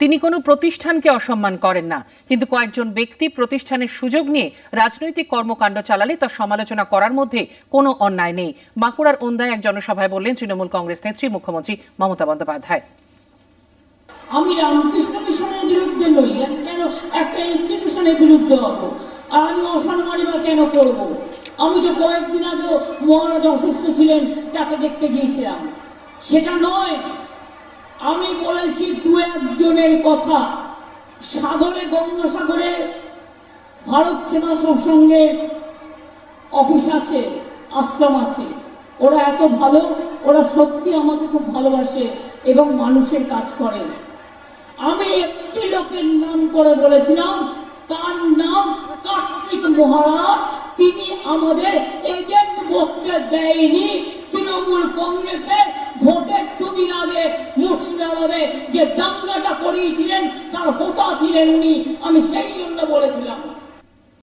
তিনি কোনো প্রতিষ্ঠানকে অসম্মান করেন না। কিন্তু কয়েকজন ব্যক্তি প্রতিষ্ঠানের সুযোগ নিয়ে রাজনৈতিক কর্মকাণ্ড চালালে তা সমালোচনা করার মধ্যে কোনো অন্যায় নেই। বাঁকুড়ার ওন্দায় এক জনসভায় বললেন তৃণমূল কংগ্রেস নেত্রী মুখ্যমন্ত্রী মমতা বন্দ্যোপাধ্যায়। আমি রামকৃষ্ণ মিশনের বিরুদ্ধে নই, আমি কেন একটা ইনস্টিটিউশনের বিরুদ্ধে হব? আর আমি অসম্মানী বা কেন করব? আমি তো কয়েকদিন আগে মহারাজ অসুস্থ ছিলেন, তাকে দেখতে গিয়েছিলাম। সেটা নয় আমি বলেছি দু একজনের কথা। সাগরে গঙ্গাসাগরে ভারত সেনা সৎসঙ্গের অফিস আছে, আশ্রম আছে। ওরা এত ভালো, ওরা সত্যি আমাকে খুব ভালোবাসে এবং মানুষের কাজ করে। আমি একটি লোকের নাম করে বলেছিলাম, তার নাম কার্তিক মহারাজ। তিনি আমাদের এজেন্ট বসতে দেয়নি, তৃণমূল কংগ্রেসের মুর্শিদাবাদে যে দাঙ্গাটা করিয়েছিলেন তার হোতা ছিলেন উনি। আমি সেই জন্য বলেছিলাম।